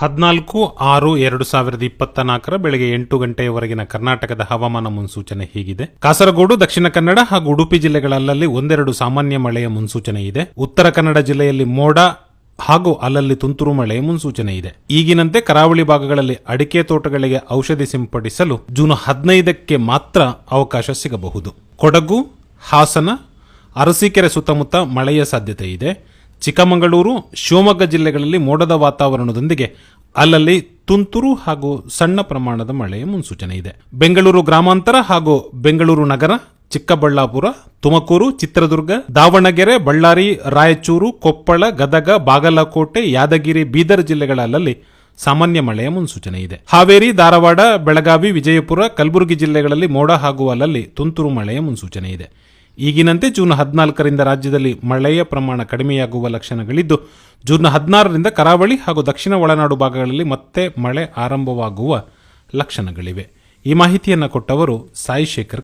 ಹದಿನಾಲ್ಕು ಆರು ಎರಡು ಸಾವಿರದ ಇಪ್ಪತ್ತ ನಾಲ್ಕರ ಬೆಳಗ್ಗೆ ಎಂಟು ಗಂಟೆಯವರೆಗಿನ ಕರ್ನಾಟಕದ ಹವಾಮಾನ ಮುನ್ಸೂಚನೆ ಹೀಗಿದೆ. ಕಾಸರಗೋಡು, ದಕ್ಷಿಣ ಕನ್ನಡ ಹಾಗೂ ಉಡುಪಿ ಜಿಲ್ಲೆಗಳಲ್ಲಲ್ಲಿ ಒಂದೆರಡು ಸಾಮಾನ್ಯ ಮಳೆಯ ಮುನ್ಸೂಚನೆ ಇದೆ. ಉತ್ತರ ಕನ್ನಡ ಜಿಲ್ಲೆಯಲ್ಲಿ ಮೋಡ ಹಾಗೂ ಅಲ್ಲಲ್ಲಿ ತುಂತುರು ಮಳೆಯ ಮುನ್ಸೂಚನೆ ಇದೆ. ಈಗಿನಂತೆ ಕರಾವಳಿ ಭಾಗಗಳಲ್ಲಿ ಅಡಿಕೆ ತೋಟಗಳಿಗೆ ಔಷಧಿ ಸಿಂಪಡಿಸಲು ಜೂನ್ ಹದಿನೈದಕ್ಕೆ ಮಾತ್ರ ಅವಕಾಶ ಸಿಗಬಹುದು. ಕೊಡಗು, ಹಾಸನ, ಅರಸೀಕೆರೆ ಸುತ್ತಮುತ್ತ ಮಳೆಯ ಸಾಧ್ಯತೆ ಇದೆ. ಚಿಕ್ಕಮಗಳೂರು, ಶಿವಮೊಗ್ಗ ಜಿಲ್ಲೆಗಳಲ್ಲಿ ಮೋಡದ ವಾತಾವರಣದೊಂದಿಗೆ ಅಲ್ಲಲ್ಲಿ ತುಂತುರು ಹಾಗೂ ಸಣ್ಣ ಪ್ರಮಾಣದ ಮಳೆಯ ಮುನ್ಸೂಚನೆ ಇದೆ. ಬೆಂಗಳೂರು ಗ್ರಾಮಾಂತರ ಹಾಗೂ ಬೆಂಗಳೂರು ನಗರ, ಚಿಕ್ಕಬಳ್ಳಾಪುರ, ತುಮಕೂರು, ಚಿತ್ರದುರ್ಗ, ದಾವಣಗೆರೆ, ಬಳ್ಳಾರಿ, ರಾಯಚೂರು, ಕೊಪ್ಪಳ, ಗದಗ, ಬಾಗಲಕೋಟೆ, ಯಾದಗಿರಿ, ಬೀದರ್ ಜಿಲ್ಲೆಗಳ ಅಲ್ಲಲ್ಲಿ ಸಾಮಾನ್ಯ ಮಳೆಯ ಮುನ್ಸೂಚನೆ ಇದೆ. ಹಾವೇರಿ, ಧಾರವಾಡ, ಬೆಳಗಾವಿ, ವಿಜಯಪುರ, ಕಲಬುರಗಿ ಜಿಲ್ಲೆಗಳಲ್ಲಿ ಮೋಡ ಹಾಗೂ ಅಲ್ಲಲ್ಲಿ ತುಂತುರು ಮಳೆಯ ಮುನ್ಸೂಚನೆ ಇದೆ. ಈಗಿನಂತೆ ಜೂನ್ ಹದಿನಾಲ್ಕರಿಂದ ರಾಜ್ಯದಲ್ಲಿ ಮಳೆಯ ಪ್ರಮಾಣ ಕಡಿಮೆಯಾಗುವ ಲಕ್ಷಣಗಳಿದ್ದು, ಜೂನ್ ಹದಿನಾರರಿಂದ ಕರಾವಳಿ ಹಾಗೂ ದಕ್ಷಿಣ ಒಳನಾಡು ಭಾಗಗಳಲ್ಲಿ ಮತ್ತೆ ಮಳೆ ಆರಂಭವಾಗುವ ಲಕ್ಷಣಗಳಿವೆ. ಈ ಮಾಹಿತಿಯನ್ನು ಕೊಟ್ಟವರು ಸಾಯಿ ಶೇಖರ್